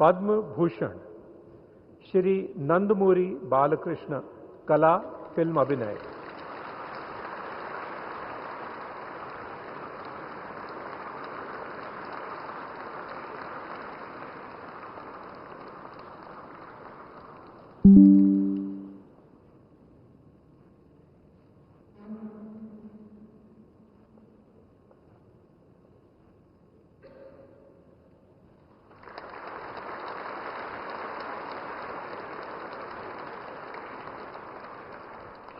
पद्म भूषण श्री नंदमूरी बालकृष्ण कला फ़िल्म अभिनय।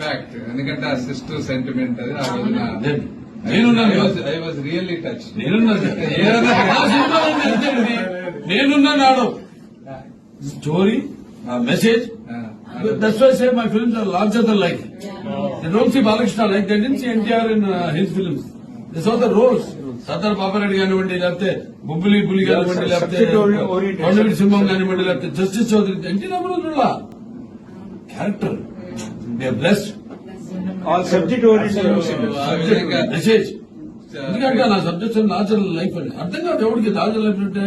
ఫ్యాక్ట్ ఎందుకంటే ఆ సిస్టర్ సెంటిమెంట్ అది ఆ రోజున నేనున్నాను. ఐ వాజ్ రియల్లీ టచ్ నేనున్నాను. Story message that's why say my films are larger than life they don't see Balakrishna like they don't see NTR in his films this are the roles Sardar Papareddy కానివ్వండి లేకపోతే బుబ్బులి పులి కానివ్వండి లేకపోతే కొండవీటి సింహం కానివ్వండి లేకపోతే justice Chowdary NT Rama Rao character blessed all subject oriented ఆ విధంగా message ఎందుకంటే నా సబ్జెక్ట్ నాచురల్ లైఫ్ అని అర్థం కాదు ఎవరికి నాచురల్ లైఫ్ అంటే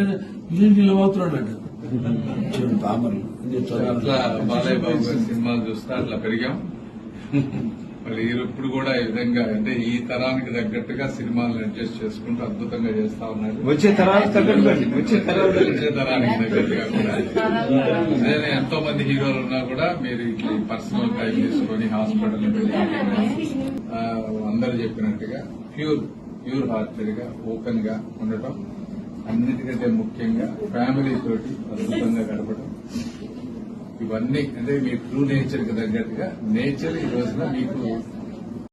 ఇలా అవుతున్నాడు అంటే అట్లా బాలయ్య బాబు గారి సినిమాలు చూస్తా అట్లా పెరిగాం. మళ్ళీ ఇప్పుడు కూడా ఈ విధంగా అంటే ఈ తరానికి తగ్గట్టుగా సినిమాలను అడ్జస్ట్ చేసుకుంటూ అద్భుతంగా చేస్తా ఉన్నాడు వచ్చే తగ్గట్టు వచ్చే తరానికి తగ్గట్టుగా కూడా. ఎంతో మంది హీరోలు ఉన్నా కూడా మీరు ఇట్లా పర్సనల్ టైం తీసుకొని హాస్పిటల్ అందరూ చెప్పినట్టుగా ప్యూర్ ప్యూర్ హార్టెడ్గా ఓపెన్గా ఉండటం అన్నిటికంటే ముఖ్యంగా ఫ్యామిలీ తోటి అద్భుతంగా గడపడం ఇవన్నీ అంటే మీ ట్రూ నేచర్కి తగ్గట్టుగా నేచర్ ఈ రోజున మీకు